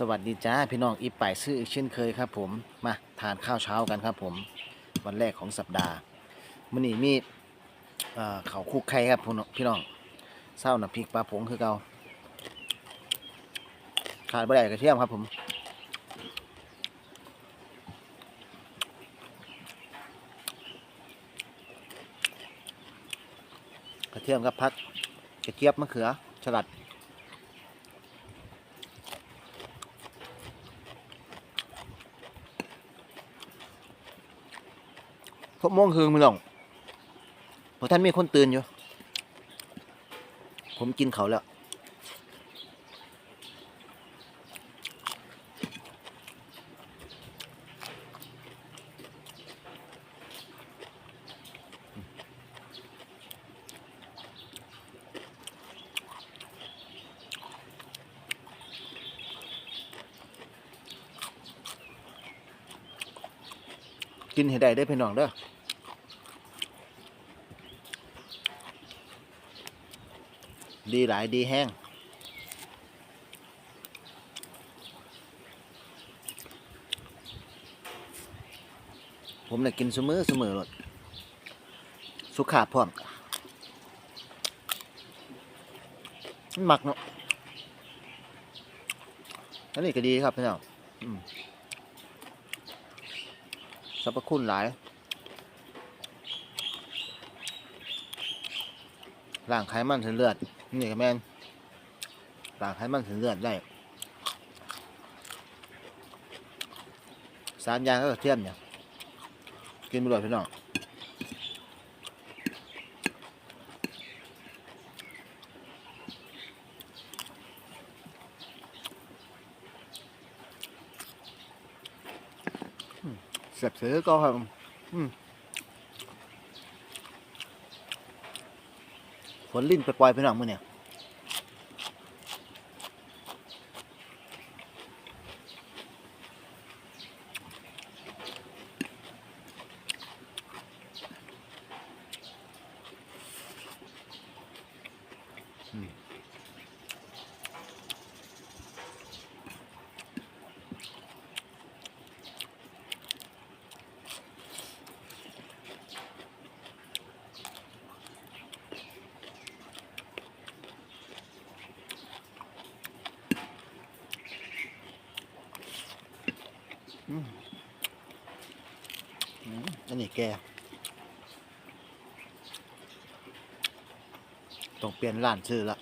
สวัสดีจ้าพี่น้องอีป่ายซื้ออีกเช่นเคยครับ ผมมาทานข้าวเช้ากันครับ ผมวันแรกของสัปดาห์มื้อนี้มีเขาคุกไข่ครับพี่น้องเศร้าหน้ำพริกปลาผงคือเก่าขาดบ่ได้กระเทียมครับผมกระเทียมกับพักกระเจี๊ยบมะเขือสลัด หกโมงคืนมึงหลงเพราะท่านมีคนตื่นอยู่ ผมกินเขาแล้วกินให้ได้ได้อพี่น้องเด้อ ดีหลายดีแห้งผมเนี่ยกินเสมอเสมอเลยสุขาพร้อมมันหมักเนาะอันนี้ก็ดีครับพี่น้องอืมสรรพคุณหลาย ล้างไขมันเส้นเลือด นี่ก็แม่นล้างไขมันเส้นเลือดได้สารยางก็กระเทียมเนี่ยกินไปเลยพี่น้องอืมเสียบเสือก็ครับอืม นลิ้นไปปล่อยไปหน่องมือเนี่ยอืมอืม อันนี้แก ต้องเปลี่ยนร้านซื้อละ